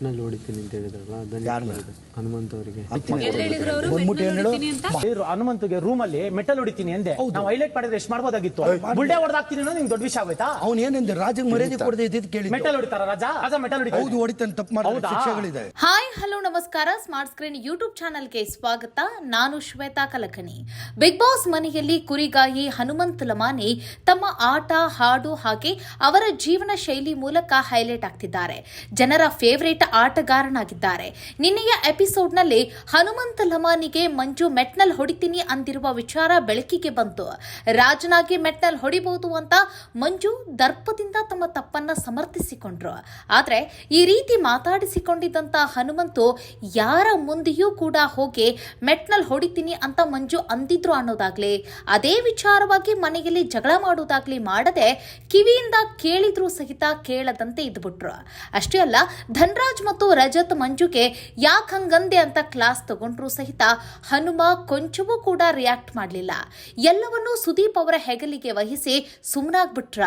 ಮೆಟ್ನಲ್ಲಿ ಹೊಡಿತೀನಿ ಅಂತ ಹೇಳಿದ್ರಲ್ಲ ಅದನ್ನ ಹನುಮಂತ ಅವರಿಗೆ. ಬಂದ್ಬಿಟ್ಟು ಏನ್ ಹೇಳು? ಇವ್ರು ಹನುಮಂತಗೆ ರೂಮ್ ಅಲ್ಲಿ ಮೆಟಲ್ ಹೊಡಿತೀನಿ ಎಂದೆ. ನಾವು ಹೈಲೈಟ್ ಮಾಡಿದ್ರೆ ಎಷ್ಟು ಮಾಡ್ಬೋದಾಗಿತ್ತು? ಬುಲ್ಡೆ ಹೊಡೆದಾಕ್ತೀನಿ ಅನ್ನೋದು ನಿಂಗೆ ದೊಡ್ಡ ವಿಷಯ ಆಗೋಯ್ತಾ? ಅವ್ನು ಏನಂದ್ರೆ ರಾಜ ಮರ್ಯಾದೆ ಕೊಡದೆ ಇದ್ದಿದ್ದು ಕೇಳಿ ಮೆಟಲ್ ಹೊಡಿತಾರ ರಾಜ? ರಾಜ ಮೆಟಲ್ ಹೊಡಿತಾರೆ ಹೌದು ಹೊಡಿತಾನೆ ತಪ್ಪು ಮಾಡಿದ್ರೆ ಹೌದಾ? ಶಿಕ್ಷೆಗಳಿದೆ. ಹಾಯ್ ಹಲೋ ನಮಸ್ಕಾರ. ಸ್ಮಾರ್ಟ್ ಸ್ಕ್ರೀನ್ ಯೂಟ್ಯೂಬ್ ಚಾನಲ್ಗೆ ಸ್ವಾಗತ. ನಾನು ಶ್ವೇತಾ ಕಲಕನಿ ಬಿಗ್ ಬಾಸ್ ಮನೆಯಲ್ಲಿ ಕುರಿಗಾಯಿ ಹನುಮಂತ್ ಲಮಾನಿ ತಮ್ಮ ಆಟ ಹಾಡು ಹಾಗೆ ಅವರ ಜೀವನ ಶೈಲಿ ಮೂಲಕ ಹೈಲೈಟ್ ಆಗ್ತಿದ್ದಾರೆ. ಜನರ ಫೇವರೇಟ್ ಆಟಗಾರನಾಗಿದ್ದಾರೆ. ನಿನ್ನೆಯ ಎಪಿಸೋಡ್ನಲ್ಲಿ ಹನುಮಂತ ಲಮಾನಿಗೆ ಮಂಜು ಮೆಟ್ನಲ್ ಹೊಡಿತೀನಿ ಅಂದಿರುವ ವಿಚಾರ ಬೆಳಕಿಗೆ ಬಂತು. ರಾಜನಾಗಿ ಮೆಟ್ನಲ್ ಹೊಡಿಬಹುದು ಅಂತ ಮಂಜು ದರ್ಪದಿಂದ ತಮ್ಮ ತಪ್ಪನ್ನ ಸಮರ್ಥಿಸಿಕೊಂಡ್ರು. ಆದ್ರೆ ಈ ರೀತಿ ಮಾತಾಡಿಸಿಕೊಂಡಿದ್ದಂತ ಹನುಮಂತು ಯಾರ ಮುಂದೆಯೂ ಕೂಡ ಹೋಗಿ ಮೆಟ್ನಲ್ ಹೊಡಿತೀನಿ ಅಂತ ಮಂಜು ಅಂದಿದ್ರು ಅನ್ನೋದಾಗ್ಲಿ, ಅದೇ ವಿಚಾರವಾಗಿ ಮನೆಯಲ್ಲಿ ಜಗಳ ಮಾಡೋದಾಗ್ಲಿ ಮಾಡದೆ ಕಿವಿಯಿಂದ ಕೇಳಿದ್ರು ಸಹಿತ ಕೇಳದಂತೆ ಇದ್ಬಿಟ್ರು. ಅಷ್ಟೇ ಅಲ್ಲ, ಧನ್ರಾಜ್ ಮತ್ತು ರಜತ್ ಮಂಜುಗೆ ಯಾಕೆ ಹಂಗಂದೆ ಅಂತ ಕ್ಲಾಸ್ ತಗೊಂಡ್ರು ಸಹಿತ ಹನುಮ ಕೊಂಚವೂ ಕೂಡ ರಿಯಾಕ್ಟ್ ಮಾಡಲಿಲ್ಲ. ಎಲ್ಲವನ್ನೂ ಸುದೀಪ್ ಅವರ ಹೆಗಲಿಗೆ ವಹಿಸಿ ಸುಮ್ಮನಾಗ್ಬಿಟ್ರ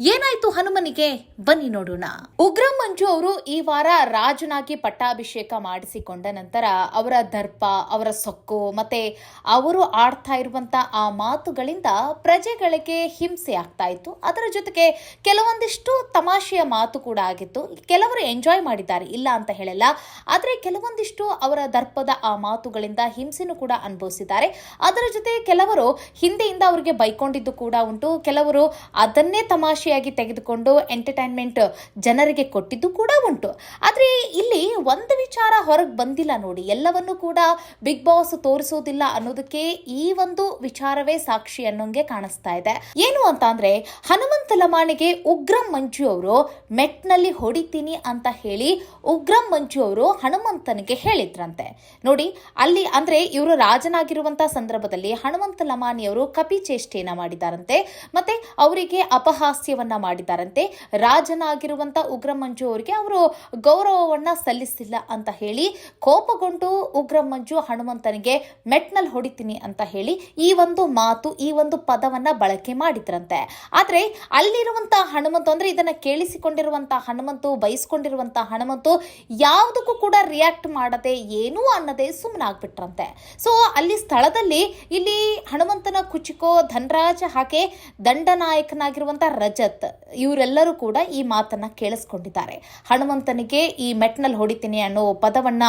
ಏನಾಯ್ತು ಹನುಮನಿಗೆ? ಬನ್ನಿ ನೋಡೋಣ. ಉಗ್ರ ಮಂಜು ಅವರು ಈ ವಾರ ರಾಜನಾಗಿ ಪಟ್ಟಾಭಿಷೇಕ ಮಾಡಿಸಿಕೊಂಡ ನಂತರ ಅವರ ದರ್ಪ, ಅವರ ಸೊಕ್ಕು ಮತ್ತೆ ಅವರು ಆಡ್ತಾ ಇರುವಂತ ಆ ಮಾತುಗಳಿಂದ ಪ್ರಜೆಗಳಿಗೆ ಹಿಂಸೆ ಆಗ್ತಾ ಇತ್ತು. ಅದರ ಜೊತೆಗೆ ಕೆಲವೊಂದಿಷ್ಟು ತಮಾಷೆಯ ಮಾತು ಕೂಡ ಆಗಿತ್ತು. ಕೆಲವರು ಎಂಜಾಯ್ ಮಾಡಿದ್ದಾರೆ. ಇಲ್ಲ ಅಂತ ಹೇಳಲ್ಲ. ಆದರೆ ಕೆಲವೊಂದಿಷ್ಟು ಅವರ ದರ್ಪದ ಆ ಮಾತುಗಳಿಂದ ಹಿಂಸೆನೂ ಕೂಡ ಅನುಭವಿಸಿದ್ದಾರೆ. ಅದರ ಜೊತೆ ಕೆಲವರು ಹಿಂದೆಯಿಂದ ಅವರಿಗೆ ಬೈಕೊಂಡಿದ್ದು ಕೂಡ ಉಂಟು. ಕೆಲವರು ಅದನ್ನೇ ತಮಾಷೆಯಾಗಿ ತೆಗೆದುಕೊಂಡು ಎಂಟರ್ಟೈನ್ಮೆಂಟ್ ಜನರಿಗೆ ಕೊಟ್ಟಿದ್ದು ಕೂಡ ಉಂಟು. ಆದರೆ ಇಲ್ಲಿ ಒಂದು ವಿಚಾರ ಹೊರಗೆ ಬಂದಿಲ್ಲ ನೋಡಿ. ಎಲ್ಲವನ್ನೂ ಕೂಡ ಬಿಗ್ ಬಾಸ್ ತೋರಿಸೋದಿಲ್ಲ ಅನ್ನೋದಕ್ಕೆ ಈ ಒಂದು ವಿಚಾರವೇ ಸಾಕ್ಷಿ ಅನ್ನೋಂಗೆ ಕಾಣಿಸ್ತಾ ಇದೆ. ಏನು ಅಂತ ಅಂದ್ರೆ, ಹನುಮಂತ ಲಮಾಣಿಗೆ ಉಗ್ರ ಮಂಜು ಅವರು, ಮೆಟ್ನಲ್ಲಿ ಹೊಡಿತೀನಿ ಅಂತ ಹೇಳಿ ಉಗ್ರಂ ಮಂಜು ಅವರು ಹನುಮಂತನಿಗೆ ಹೇಳಿದ್ರಂತೆ. ನೋಡಿ, ಅಲ್ಲಿ ಅಂದ್ರೆ ಇವರು ರಾಜನಾಗಿರುವಂತಹ ಸಂದರ್ಭದಲ್ಲಿ ಹನುಮಂತ ಲಮಾನಿಯವರು ಕಪಿ ಚೇಷ್ಟೆಯನ್ನ ಮಾಡಿದಾರಂತೆ, ಮತ್ತೆ ಅವರಿಗೆ ಅಪಹಾಸ್ಯವನ್ನ ಮಾಡಿದಾರಂತೆ. ರಾಜನಾಗಿರುವಂತ ಉಗ್ರ ಮಂಜು ಅವರಿಗೆ ಅವರು ಗೌರವವನ್ನ ಸಲ್ಲಿಸಿಲ್ಲ ಅಂತ ಹೇಳಿ, ಕೋಪಗೊಂಡು ಉಗ್ರ ಮಂಜು ಹನುಮಂತನಿಗೆ ಮೆಟ್ನಲ್ಲಿ ಹೊಡಿತೀನಿ ಅಂತ ಹೇಳಿ ಈ ಒಂದು ಮಾತು, ಈ ಒಂದು ಪದವನ್ನ ಬಳಕೆ ಮಾಡಿದ್ರಂತೆ. ಆದ್ರೆ, ಅಲ್ಲಿರುವಂತ ಹನುಮಂತು ಅಂದ್ರೆ ಇದನ್ನ ಕೇಳಿಸಿಕೊಂಡಿರುವಂತ ಹನುಮಂತು, ಬಯಸ್ಕೊಂಡಿರುವಂತ ಹನುಮಂತು ಯಾವುದಕ್ಕೂ ಕೂಡ ರಿಯಾಕ್ಟ್ ಮಾಡದೆ ಏನೂ ಅನ್ನದೆ ಸುಮ್ಮನಾಗ್ಬಿಟ್ರಂತೆ ಸೊ ಅಲ್ಲಿ ಸ್ಥಳದಲ್ಲಿ ಇಲ್ಲಿ ಹನುಮಂತನ ಕುಚಿಕೋ, ಧನರಾಜ್ ಹಾಗೆ ದಂಡನಾಯಕನಾಗಿರುವಂಥ ರಜತ್ ಇವರೆಲ್ಲರೂ ಕೂಡ ಈ ಮಾತನ್ನ ಕೇಳಿಸ್ಕೊಂಡಿದ್ದಾರೆ. ಹನುಮಂತನಿಗೆ ಈ ಮೆಟ್ನಲ್ಲಿ ಹೊಡಿತೀನಿ ಅನ್ನೋ ಪದವನ್ನ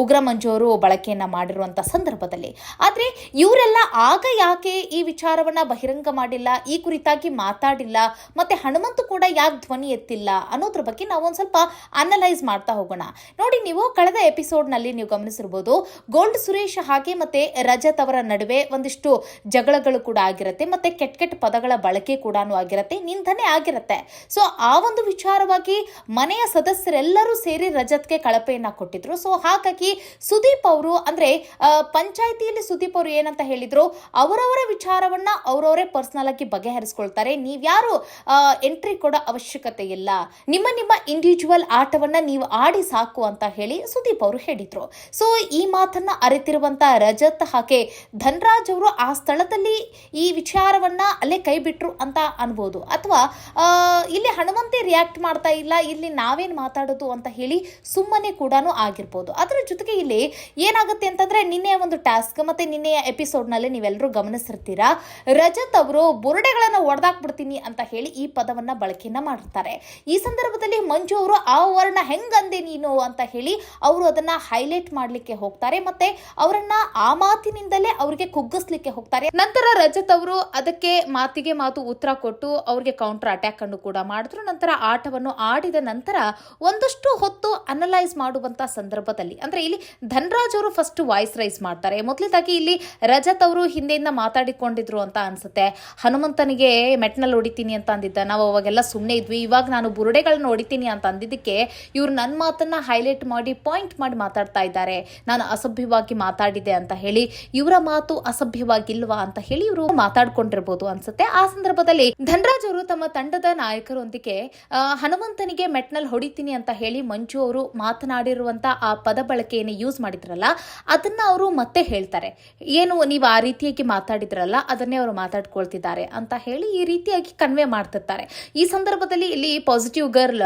ಉಗ್ರ ಮಂಜೂರು ಅವರು ಬಳಕೆಯನ್ನ ಮಾಡಿರುವಂತ ಸಂದರ್ಭದಲ್ಲಿ. ಆದ್ರೆ ಇವರೆಲ್ಲ ಆಗ ಯಾಕೆ ಈ ವಿಚಾರವನ್ನ ಬಹಿರಂಗ ಮಾಡಿಲ್ಲ, ಈ ಕುರಿತಾಗಿ ಮಾತಾಡಿಲ್ಲ, ಮತ್ತೆ ಹನುಮಂತು ಕೂಡ ಯಾಕೆ ಧ್ವನಿ ಎತ್ತಿಲ್ಲ ಅನ್ನೋದ್ರ ಬಗ್ಗೆ ನಾವು ಒಂದ್ ಸ್ವಲ್ಪ ಅನಲೈಸ್ ಮಾಡ್ತಾ ಹೋಗೋಣ. ನೋಡಿ ನೀವು ಕಳೆದ ಎಪಿಸೋಡ್ನಲ್ಲಿ ನೀವು ಗಮನಿಸಿರ್ಬೋದು, ಗೋಲ್ಡ್ ಸುರೇಶ್ ಹಾಗೆ ಮತ್ತೆ ರಜತ್ ಅವರ ನಡುವೆ ಒಂದಿಷ್ಟು ಜಗಳಗಳು ಕೂಡ ಆಗಿರುತ್ತೆ, ಮತ್ತೆ ಕೆಟ್ಟ ಕೆಟ್ಟ ಪದಗಳ ಬಳಕೆ ಕೂಡ ಆಗಿರುತ್ತೆ, ನಿಂದನೆ ಆಗಿರುತ್ತೆ. ಸೊ ಆ ಒಂದು ವಿಚಾರವಾಗಿ ಮನೆಯ ಸದಸ್ಯರೆಲ್ಲರೂ ಸೇರಿ ರಜತ್ಗೆ ಕಳಪೆಯನ್ನ ಕೊಟ್ಟಿದ್ರು. ಸೊ ಹಾಗಾಗಿ ಸುದೀಪ್ ಅವರು ಅಂದ್ರೆ ಪಂಚಾಯಿತಿಯಲ್ಲಿ ಸುದೀಪ್ ಅವರು ಏನಂತ ಹೇಳಿದ್ರು, ಅವರವರ ವಿಚಾರವನ್ನ ಅವರವರೇ ಪರ್ಸನಲ್ ಆಗಿ ಬಗೆಹರಿಸ್ಕೊಳ್ತಾರೆ. ನೀವ್ಯಾರು ಎಂಟ್ರಿ ಕೊಡೋ ಅವಶ್ಯಕತೆ ಇಲ್ಲ. ನಿಮ್ಮ ನಿಮ್ಮ ಇಂಡಿವಿಜುವಲ್ ಆಟವನ್ನ ನೀವು ಆಡಿ ಸಾಕು ಅಂತ ಹೇಳಿ ಸುದೀಪ್ ಅವರು ಹೇಳಿದ್ರು. ಸೊ ಈ ಮಾತನ್ನ ಅರಿತಿರುವಂತ ರಜತ್ ಹಾಗೆ ಧನ್ರಾಜ್ ಅವರು ಆ ಸ್ಥಳದಲ್ಲಿ ಈ ವಿಚಾರವನ್ನ ಅಲ್ಲೇ ಕೈ ಬಿಟ್ರು ಅಂತ ಅನ್ಬೋದು. ಅಥವಾ ಇಲ್ಲಿ ಹಣವಂತೆ ರಿಯಾಕ್ಟ್ ಮಾಡ್ತಾ ಇಲ್ಲ, ಇಲ್ಲಿ ನಾವೇನ್ ಮಾತಾಡೋದು ಅಂತ ಹೇಳಿ ಸುಮ್ಮನೆ ಕೂಡ ಆಗಿರ್ಬೋದು. ಅದರ ಜೊತೆಗೆ ಇಲ್ಲಿ ಏನಾಗುತ್ತೆ ಅಂತಂದ್ರೆ ನಿನ್ನೆಯ ಒಂದು ಟಾಸ್ಕ್ ಮತ್ತೆ ನಿನ್ನೆಯ ಎಪಿಸೋಡ್ನಲ್ಲಿ ನೀವೆಲ್ಲರೂ ಗಮನಿಸಿರ್ತೀರಾ, ರಜತ್ ಅವರು ಬುರುಡೆಗಳನ್ನ ಒಡೆದಾಕ್ಬಿಡ್ತೀನಿ ಅಂತ ಹೇಳಿ ಈ ಪದವನ್ನ ಬಳಕೆಯನ್ನ ಮಾಡಿರ್ತಾರೆ. ಈ ಸಂದರ್ಭದಲ್ಲಿ ಮಂಜು ಅವರು ಆ ವರ್ಣ ಹೆಂಗಂದೆ ನೀನು ಅಂತ ಹೇಳಿ ಅವರು ಅದನ್ನ ಹೈಲೈಟ್ ಮಾಡ್ಲಿಕ್ಕೆ ಹೋಗ್ತಾರೆ ಮತ್ತೆ ಅವರನ್ನ ಆ ಮಾತಿನಿಂದಲೇ ಅವರಿಗೆ ಕುಗ್ಗಿಸ್ಲಿಕ್ಕೆ ಹೋಗ್ತಾರೆ. ನಂತರ ರಜತ್ ಅವರು ಅದಕ್ಕೆ ಮಾತಿಗೆ ಮಾತು ಉತ್ತರ ಕೊಟ್ಟು ಅವ್ರಿಗೆ ಕೌಂಟರ್ ಅಟ್ಯಾಕ್ ಅನ್ನು ಕೂಡ ಮಾಡಿದ್ರು. ನಂತರ ಆಟವನ್ನು ಆಡಿದ ನಂತರ ಒಂದಷ್ಟು ಹೊತ್ತು ಅನಲೈಸ್ ಮಾಡುವಂತ ಸಂದರ್ಭದಲ್ಲಿ, ಅಂದ್ರೆ ಇಲ್ಲಿ ಧನ್ರಾಜ್ ಅವರು ಫಸ್ಟ್ ವಾಯ್ಸ್ ರೈಸ್ ಮಾಡ್ತಾರೆ. ಮೊದಲದಾಗಿ ಇಲ್ಲಿ ರಜತ್ ಅವರು ಹಿಂದೆಯಿಂದ ಮಾತಾಡಿಕೊಂಡಿದ್ರು ಅಂತ ಅನ್ಸುತ್ತೆ. ಹನುಮಂತನಿಗೆ ಮೆಟ್ನಲ್ಲಿ ಹೊಡಿತೀನಿ ಅಂತ ಅಂದಿದ್ದ. ನಾವು ಅವಾಗೆಲ್ಲ ಸುಮ್ಮನೆ ಇದ್ವಿ. ಇವಾಗ ನಾನು ಬುರುಡೆಗಳನ್ನ ಹೊಡಿತೀನಿ ಅಂತ ಅಂದಿದ್ದಕ್ಕೆ ಇವ್ರು ಮಾತನ್ನ ಹೈಲೈಟ್ ಮಾಡಿ ಪಾಯಿಂಟ್ ಮಾಡಿ ಮಾತಾಡ್ತಾ ಇದ್ದಾರೆ. ನಾನು ಅಸಭ್ಯವಾಗಿ ಮಾತಾಡಿದೆ ಅಂತ ಹೇಳಿ, ಇವರ ಮಾತು ಅಸಭ್ಯವಾಗಿಲ್ವಾ ಅಂತ ಹೇಳಿ ಇವರು ಮಾತಾಡ್ಕೊಂಡಿರ್ಬೋದು ಅನ್ಸುತ್ತೆ. ಆ ಸಂದರ್ಭದಲ್ಲಿ ಧನರಾಜ್ ಅವರು ತಮ್ಮ ತಂಡದ ನಾಯಕರೊಂದಿಗೆ ಹನುಮಂತನಿಗೆ ಮೆಟ್ನಲ್ಲಿ ಹೊಡಿತೀನಿ ಅಂತ ಹೇಳಿ ಮಂಜು ಅವರು ಮಾತನಾಡಿರುವಂತ ಆ ಪದ ಬಳಕೆಯನ್ನು ಯೂಸ್ ಮಾಡಿದ್ರಲ್ಲ, ಅದನ್ನ ಅವರು ಮತ್ತೆ ಹೇಳ್ತಾರೆ. ಏನು ನೀವು ಆ ರೀತಿಯಾಗಿ ಮಾತಾಡಿದ್ರಲ್ಲ, ಅದನ್ನೇ ಅವರು ಮಾತಾಡ್ಕೊಳ್ತಿದ್ದಾರೆ ಅಂತ ಹೇಳಿ ಈ ರೀತಿಯಾಗಿ ಕನ್ವೆ ಮಾಡ್ತಿರ್ತಾರೆ. ಈ ಸಂದರ್ಭದಲ್ಲಿ ಇಲ್ಲಿ ಪಾಸಿಟಿವ್ ಗರ್ಲ್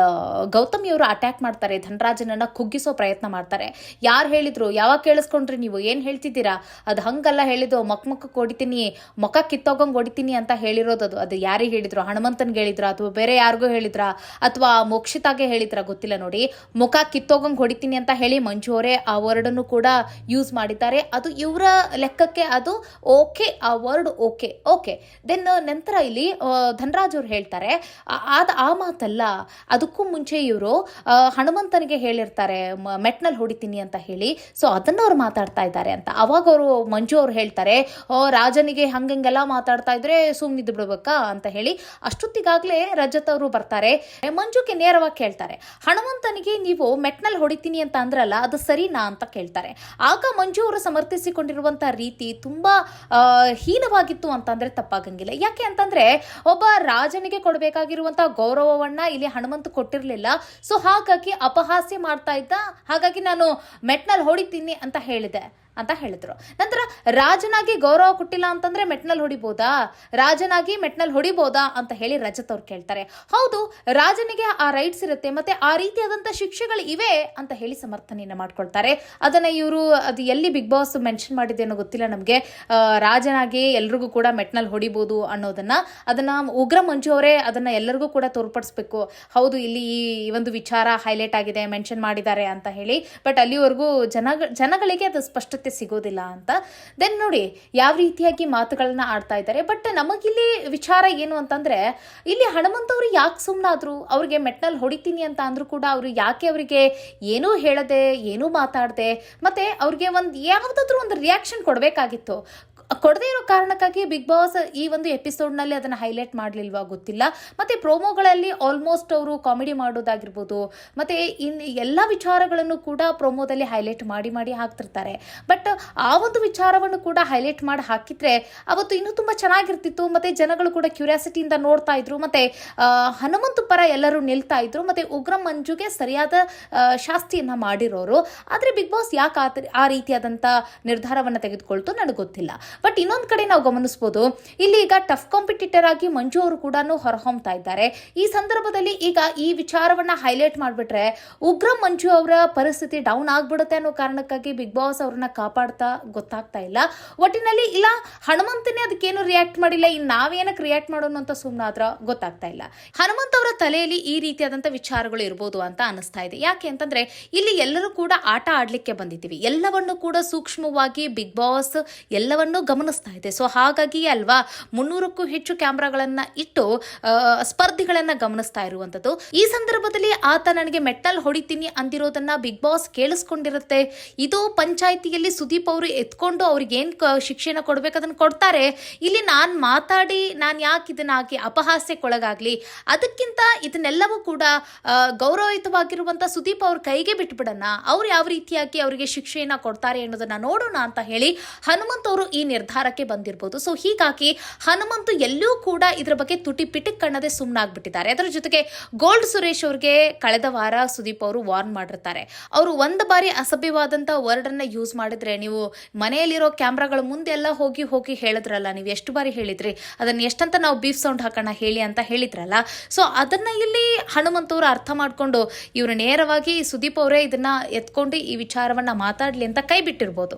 ಗೌತಮಿ ಅವರು ಅಟ್ಯಾಕ್ ಮಾಡ್ತಾರೆ. ಮಾಡ್ತಾರೆ ಧನರಾಜನನ್ನ ಕುಗ್ಗಿಸೋ ಪ್ರಯತ್ನ ಮಾಡ್ತಾರೆ. ಯಾರು ಹೇಳಿದ್ರು, ಯಾವಾಗ ಕೇಳಿಸ್ಕೊಂಡ್ರಿ ನೀವು, ಏನ್ ಹೇಳ್ತಿದ್ದೀರಾ? ಅದು ಹಂಗಲ್ಲ ಹೇಳಿದ್ದು, ಮಕ್ ಮಕ್ಕ ಹೊಡಿತೀನಿ ಮುಖ ಕಿತ್ತೋಗಂಗ್ ಹೊಡಿತೀನಿ ಅಂತ ಹೇಳಿರೋದು ಅದು. ಅದು ಯಾರಿಗೆ ಹೇಳಿದ್ರು, ಹನುಮಂತನ್ಗೆ ಹೇಳಿದ್ರ, ಅಥವಾ ಬೇರೆ ಯಾರಿಗೂ ಹೇಳಿದ್ರ, ಅಥವಾ ಮೋಕ್ಷಿತಾಗೆ ಹೇಳಿದ್ರ, ಗೊತ್ತಿಲ್ಲ ನೋಡಿ. ಮುಖ ಕಿತ್ತೋಗಂಗ್ ಹೊಡಿತೀನಿ ಅಂತ ಹೇಳಿ ಮಂಜು ಅವರೇ ಆ ವರ್ಡನ್ನು ಕೂಡ ಯೂಸ್ ಮಾಡಿದ್ದಾರೆ. ಅದು ಇವರ ಲೆಕ್ಕಕ್ಕೆ ಅದು ಓಕೆ, ಆ ವರ್ಡ್ ಓಕೆ ಓಕೆ. ದೆನ್ ನಂತರ ಇಲ್ಲಿ ಧನರಾಜ್ ಅವ್ರು ಹೇಳ್ತಾರೆ ಆದ ಆ ಮಾತಲ್ಲ, ಅದಕ್ಕೂ ಮುಂಚೆ ಇವರು ಹನುಮಂತನಿಗೆ ಹೇಳಿರ್ತಾರೆ ಮೆಟ್ನಲ್ಲಿ ಹೊಡಿತೀನಿ ಅಂತ ಹೇಳಿ. ಸೊ ಅದನ್ನ ಅವ್ರು ಮಾತಾಡ್ತಾ ಇದ್ದಾರೆ ಅಂತ. ಅವಾಗ ಅವರು ಮಂಜು ಅವ್ರು ಹೇಳ್ತಾರೆ "ಓ, ರಾಜನಿಗೆ ಹಂಗಂಗೆಲ್ಲ ಮಾತಾಡ್ತಾ ಇದ್ರೆ ಸುಮ್ಮನಿದ್ದು ಬಿಡ್ಬೇಕಾ? ಅಂತ ಹೇಳಿ ಅಷ್ಟೊತ್ತಿಗಾಗ್ಲೇ ರಜತ್ ಅವರು ಬರ್ತಾರೆ. ಮಂಜುಗೆ ನೇರವಾಗಿ ಕೇಳ್ತಾರೆ ಹನುಮಂತನಿಗೆ ನೀವು ಮೆಟ್ನಲ್ಲಿ ಹೊಡಿತೀನಿ ಅಂತ ಅಂದ್ರಲ್ಲ ಅದು ಸರಿನಾ? ಅಂತ ಕೇಳ್ತಾರೆ. ಆಗ ಮಂಜು ಅವರು ಸಮರ್ಥಿಸಿಕೊಂಡಿರುವಂತ ರೀತಿ ತುಂಬಾ ಆ, ಹೀನವಾಗಿತ್ತು ಅಂತಂದ್ರೆ ತಪ್ಪಾಗಂಗಿಲ್ಲ. ಯಾಕೆ ಅಂತಂದ್ರೆ ಒಬ್ಬ ರಾಜನಿಗೆ ಕೊಡಬೇಕಾಗಿರುವಂತ ಗೌರವವನ್ನ ಇಲ್ಲಿ ಹನುಮಂತ ಕೊಟ್ಟಿರಲಿಲ್ಲ. ಸೊ ಹಾಗಾಗಿ ಅಪಹಾಸ್ಯ ಮಾಡ್ತಾ ಇದ್ದ. ಹಾಗಾಗಿ ನಾನು ಮೆಟ್ನಲ್ಲಿ ಹೊಡಿತೀನಿ ಅಂತ ಹೇಳಿದೆ. ಅಂತ ಹೇಳಿದ್ರು. ನಂತರ ರಾಜನಾಗಿ ಗೌರವ ಕೊಟ್ಟಿಲ್ಲ ಅಂತಂದ್ರೆ ಮೆಟ್ನಲ್ಲಿ ಹೊಡಿಬೋದಾ? ರಾಜನಾಗಿ ಮೆಟ್ನಲ್ಲಿ ಹೊಡಿಬೋದಾ ಅಂತ ಹೇಳಿ ರಜತ್ ಅವ್ರು ಕೇಳ್ತಾರೆ. ಹೌದು, ರಾಜನಿಗೆ ಆ ರೈಟ್ಸ್ ಇರುತ್ತೆ ಮತ್ತೆ ಆ ರೀತಿಯಾದಂತ ಶಿಕ್ಷೆಗಳು ಇವೆ ಅಂತ ಹೇಳಿ ಸಮರ್ಥನೆಯನ್ನು ಮಾಡ್ಕೊಳ್ತಾರೆ. ಅದನ್ನ ಇವರು, ಅದು ಎಲ್ಲಿ ಬಿಗ್ ಬಾಸ್ ಮೆನ್ಷನ್ ಮಾಡಿದ್ದೇನೋ ಗೊತ್ತಿಲ್ಲ ನಮಗೆ. ರಾಜನಾಗಿ ಎಲ್ರಿಗೂ ಕೂಡ ಮೆಟ್ನಲ್ಲಿ ಹೊಡಿಬೋದು ಅನ್ನೋದನ್ನ, ಅದನ್ನ ಉಗ್ರ ಮಂಜು ಅವರೇ ಅದನ್ನ ಎಲ್ಲರಿಗೂ ಕೂಡ ತೋರ್ಪಡಿಸ್ಬೇಕು. ಹೌದು, ಇಲ್ಲಿ ಈ ಒಂದು ವಿಚಾರ ಹೈಲೈಟ್ ಆಗಿದೆ ಮೆನ್ಷನ್ ಮಾಡಿದ್ದಾರೆ ಅಂತ ಹೇಳಿ. ಬಟ್ ಅಲ್ಲಿವರೆಗೂ ಜನ ಜನಗಳಿಗೆ ಅದು ಸ್ಪಷ್ಟತೆ ಸಿಗೋದಿಲ್ಲ ಅಂತ. ದೆನ್ ನೋಡಿ, ಯಾವ ರೀತಿಯಾಗಿ ಮಾತುಗಳನ್ನ ಆಡ್ತಾ ಇದ್ದಾರೆ. ಬಟ್ ನಮಗಿಲ್ಲಿ ವಿಚಾರ ಏನು ಅಂತಂದ್ರೆ, ಇಲ್ಲಿ ಹನುಮಂತ ಅವರು ಯಾಕೆ ಸುಮ್ಮನಾದ್ರು ಅವ್ರಿಗೆ ಮೆಟ್ನಲ್ಲಿ ಹೊಡಿತೀನಿ ಅಂತ ಅಂದ್ರು ಕೂಡ ಅವರು ಯಾಕೆ ಅವರಿಗೆ ಏನೂ ಹೇಳದೆ, ಏನೂ ಮಾತಾಡದೆ, ಮತ್ತೆ ಅವ್ರಿಗೆ ಒಂದು ಯಾವುದಾದ್ರೂ ಒಂದು ರಿಯಾಕ್ಷನ್ ಕೊಡಬೇಕಾಗಿತ್ತು. ಕೊಡದೇ ಇರೋ ಕಾರಣಕ್ಕಾಗಿ ಬಿಗ್ ಬಾಸ್ ಈ ಒಂದು ಎಪಿಸೋಡ್ನಲ್ಲಿ ಅದನ್ನು ಹೈಲೈಟ್ ಮಾಡಲಿಲ್ವಾ ಗೊತ್ತಿಲ್ಲ. ಮತ್ತೆ ಪ್ರೋಮೋಗಳಲ್ಲಿ ಆಲ್ಮೋಸ್ಟ್ ಅವರು ಕಾಮಿಡಿ ಮಾಡೋದಾಗಿರ್ಬೋದು, ಮತ್ತೆ ಇನ್ ಎಲ್ಲ ವಿಚಾರಗಳನ್ನು ಕೂಡ ಪ್ರೋಮೋದಲ್ಲಿ ಹೈಲೈಟ್ ಮಾಡಿ ಮಾಡಿ ಹಾಕ್ತಿರ್ತಾರೆ. ಬಟ್ ಆ ಒಂದು ವಿಚಾರವನ್ನು ಕೂಡ ಹೈಲೈಟ್ ಮಾಡಿ ಹಾಕಿದ್ರೆ ಅವತ್ತು ಇನ್ನೂ ತುಂಬ ಚೆನ್ನಾಗಿರ್ತಿತ್ತು, ಮತ್ತೆ ಜನಗಳು ಕೂಡ ಕ್ಯೂರಿಯಾಸಿಟಿಯಿಂದ ನೋಡ್ತಾ ಇದ್ರು, ಮತ್ತೆ ಹನುಮಂತು ಪರ ಎಲ್ಲರೂ ನಿಲ್ತಾ ಇದ್ರು, ಮತ್ತೆ ಉಗ್ರ ಮಂಜುಗೆ ಸರಿಯಾದ ಶಾಸ್ತಿಯನ್ನು ಮಾಡಿರೋರು. ಆದ್ರೆ ಬಿಗ್ ಬಾಸ್ ಯಾಕೆ ಆ ರೀತಿಯಾದಂಥ ನಿರ್ಧಾರವನ್ನು ತೆಗೆದುಕೊಳ್ತು ನನಗೆ ಗೊತ್ತಿಲ್ಲ. ಬಟ್ ಇನ್ನೊಂದು ಕಡೆ ನಾವು ಗಮನಿಸ್ಬೋದು, ಇಲ್ಲಿ ಈಗ ಟಫ್ ಕಾಂಪಿಟೇಟರ್ ಆಗಿ ಮಂಜು ಅವರು ಕೂಡ ಹೊರಹೊಮ್ತಾ ಇದ್ದಾರೆ. ಈ ಸಂದರ್ಭದಲ್ಲಿ ಈಗ ಈ ವಿಚಾರವನ್ನ ಹೈಲೈಟ್ ಮಾಡಿಬಿಟ್ರೆ ಉಗ್ರ ಮಂಜು ಅವರ ಪರಿಸ್ಥಿತಿ ಡೌನ್ ಆಗ್ಬಿಡುತ್ತೆ ಅನ್ನೋ ಕಾರಣಕ್ಕಾಗಿ ಬಿಗ್ ಬಾಸ್ ಅವ್ರನ್ನ ಕಾಪಾಡ್ತಾ ಗೊತ್ತಾಗ್ತಾ ಇಲ್ಲ. ಒಟ್ಟಿನಲ್ಲಿ ಇಲ್ಲ, ಹನುಮಂತನೇ ಅದಕ್ಕೇನು ರಿಯಾಕ್ಟ್ ಮಾಡಿಲ್ಲ ಇನ್ನು ನಾವೇನಕ್ಕೆ ರಿಯಾಕ್ಟ್ ಮಾಡೋಣ ಅಂತ ಸುಮ್ಮನಾದ್ರ ಗೊತ್ತಾಗ್ತಾ ಇಲ್ಲ. ಹನುಮಂತ ಅವರ ತಲೆಯಲ್ಲಿ ಈ ರೀತಿಯಾದಂಥ ವಿಚಾರಗಳು ಇರ್ಬೋದು ಅಂತ ಅನಿಸ್ತಾ ಇದೆ. ಯಾಕೆ ಅಂತಂದ್ರೆ ಇಲ್ಲಿ ಎಲ್ಲರೂ ಕೂಡ ಆಟ ಆಡ್ಲಿಕ್ಕೆ ಬಂದಿದ್ದೀವಿ. ಎಲ್ಲವನ್ನು ಕೂಡ ಸೂಕ್ಷ್ಮವಾಗಿ ಬಿಗ್ ಬಾಸ್ ಎಲ್ಲವನ್ನೂ ಗಮನಿಸ್ತಾ ಇದೆ. ಸೊ ಹಾಗಾಗಿ ಅಲ್ವಾ, ಮುನ್ನೂರಕ್ಕೂ ಹೆಚ್ಚು ಕ್ಯಾಮ್ರಾಗಳನ್ನ ಇಟ್ಟು ಸ್ಪರ್ಧಿಗಳನ್ನ ಗಮನಿಸ್ತಾ ಇರುವಂತದ್ದು. ಈ ಸಂದರ್ಭದಲ್ಲಿ ಆತ ನನಗೆ ಮೆಟ್ಟಲ್ ಹೊಡಿತೀನಿ ಅಂದಿರೋದನ್ನ ಬಿಗ್ ಬಾಸ್ ಕೇಳಿಸ್ಕೊಂಡಿರುತ್ತೆ. ಇದು ಪಂಚಾಯಿತಿಯಲ್ಲಿ ಸುದೀಪ್ ಅವರು ಎತ್ಕೊಂಡು ಅವ್ರಿಗೆ ಏನ್ ಶಿಕ್ಷೆನ ಕೊಡ್ಬೇಕು ಅದನ್ನ ಕೊಡ್ತಾರೆ. ಇಲ್ಲಿ ನಾನ್ ಮಾತಾಡಿ, ನಾನು ಯಾಕೆ ಇದನ್ನಾಗಿ ಅಪಹಾಸ್ಯಕ್ಕೊಳಗಾಗ್ಲಿ? ಅದಕ್ಕಿಂತ ಇದನ್ನೆಲ್ಲವೂ ಕೂಡ ಗೌರವಯುತವಾಗಿರುವಂತ ಸುದೀಪ್ ಅವ್ರ ಕೈಗೆ ಬಿಟ್ಬಿಡೋಣ. ಅವ್ರು ಯಾವ ರೀತಿಯಾಗಿ ಅವರಿಗೆ ಶಿಕ್ಷೆಯನ್ನ ಕೊಡ್ತಾರೆ ಅನ್ನೋದನ್ನ ನೋಡೋಣ ಅಂತ ಹೇಳಿ ಹನುಮಂತ್ ಅವರು ಈ ನಿರ್ಧಾರಕ್ಕೆ ಬಂದಿರಬಹುದು ಸೊ ಹೀಗಾಗಿ ಹನುಮಂತು ಎಲ್ಲೂ ಕೂಡ ಇದ್ರ ಬಗ್ಗೆ ತುಟಿ ಪಿಟಿಕ್ ಕಣ್ಣದೆ ಸುಮ್ಮನಾಗ್ಬಿಟ್ಟಿದ್ದಾರೆ ಅದರ ಜೊತೆಗೆ ಗೋಲ್ಡ್ ಸುರೇಶ್ ಅವ್ರಿಗೆ ಕಳೆದ ವಾರ ಸುದೀಪ್ ಅವರು ವಾರ್ನ್ ಮಾಡಿರ್ತಾರೆ. ಅವರು ಒಂದು ಬಾರಿ ಅಸಭ್ಯವಾದಂಥ ಅನ್ನ ಯೂಸ್ ಮಾಡಿದ್ರೆ ನೀವು ಮನೆಯಲ್ಲಿರೋ ಕ್ಯಾಮ್ರಾಗಳ ಮುಂದೆ ಎಲ್ಲ ಹೋಗಿ ಹೋಗಿ ಹೇಳಿದ್ರಲ್ಲ, ನೀವು ಎಷ್ಟು ಬಾರಿ ಹೇಳಿದ್ರಿ? ಅದನ್ನ ಎಷ್ಟಂತ ನಾವು ಬೀಫ್ ಸೌಂಡ್ ಹಾಕೋಣ ಹೇಳಿ ಅಂತ ಹೇಳಿದ್ರಲ್ಲ. ಸೊ ಅದನ್ನ ಇಲ್ಲಿ ಹನುಮಂತವ್ರು ಅರ್ಥ ಮಾಡ್ಕೊಂಡು ಇವರು ನೇರವಾಗಿ ಸುದೀಪ್ ಅವರೇ ಇದನ್ನ ಎತ್ಕೊಂಡು ಈ ವಿಚಾರವನ್ನ ಮಾತಾಡ್ಲಿ ಅಂತ ಕೈ ಬಿಟ್ಟಿರ್ಬೋದು.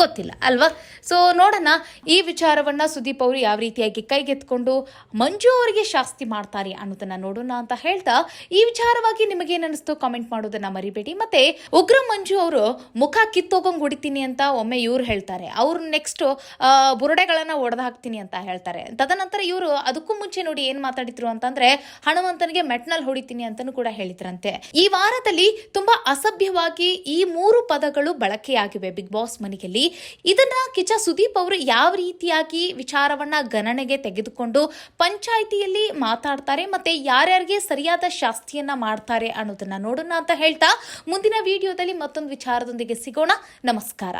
ಗೊತ್ತಿಲ್ಲ, ಅಲ್ವಾ? ಸೊ ನೋಡೋಣ, ಈ ವಿಚಾರವನ್ನ ಸುದೀಪ್ ಅವರು ಯಾವ ರೀತಿಯಾಗಿ ಕೈಗೆತ್ಕೊಂಡು ಮಂಜು ಅವರಿಗೆ ಶಾಸ್ತಿ ಮಾಡ್ತಾರೆ ಅನ್ನೋದನ್ನ ನೋಡೋಣ ಅಂತ ಹೇಳ್ತಾ, ಈ ವಿಚಾರವಾಗಿ ನಿಮಗೇನು ಅನಿಸ್ತು ಕಾಮೆಂಟ್ ಮಾಡೋದನ್ನ ಮರಿಬೇಡಿ. ಮತ್ತೆ, ಉಗ್ರ ಮಂಜು ಅವರು ಮುಖ ಕಿತ್ತೋಗಂಗ್ ಹೊಡಿತೀನಿ ಅಂತ ಒಮ್ಮೆ ಇವ್ರು ಹೇಳ್ತಾರೆ. ಅವ್ರು ನೆಕ್ಸ್ಟ್ ಬುರುಡೆಗಳನ್ನು ಒಡೆದು ಹಾಕ್ತೀನಿ ಅಂತ ಹೇಳ್ತಾರೆ. ತದನಂತರ ಇವರು ಅದಕ್ಕೂ ಮುಂಚೆ ನೋಡಿ ಏನು ಮಾತಾಡಿದ್ರು ಅಂತಂದ್ರೆ ಹನುಮಂತನಿಗೆ ಮೆಟ್ನಲ್ಲಿ ಹೊಡಿತೀನಿ ಅಂತಲೂ ಕೂಡ ಹೇಳಿದ್ರಂತೆ. ಈ ವಾರದಲ್ಲಿ ತುಂಬಾ ಅಸಭ್ಯವಾಗಿ ಈ ಮೂರು ಪದಗಳು ಬಳಕೆಯಾಗಿವೆ ಬಿಗ್ ಬಾಸ್ ಮನೆಯಲ್ಲಿ. ಇದನ್ನ ಕಿಚ್ಚ ಸುದೀಪ್ ಅವರು ಯಾವ ರೀತಿಯಾಗಿ ವಿಚಾರವನ್ನ ಗಣನೆಗೆ ತೆಗೆದುಕೊಂಡು ಪಂಚಾಯಿತಿಯಲ್ಲಿ ಮಾತಾಡ್ತಾರೆ ಮತ್ತೆ ಯಾರ್ಯಾರಿಗೆ ಸರಿಯಾದ ಶಾಸ್ತಿಯನ್ನ ಮಾಡ್ತಾರೆ ಅನ್ನೋದನ್ನ ನೋಡೋಣ ಅಂತ ಹೇಳ್ತಾ ಮುಂದಿನ ವಿಡಿಯೋದಲ್ಲಿ ಮತ್ತೊಂದು ವಿಚಾರದೊಂದಿಗೆ ಸಿಗೋಣ. ನಮಸ್ಕಾರ.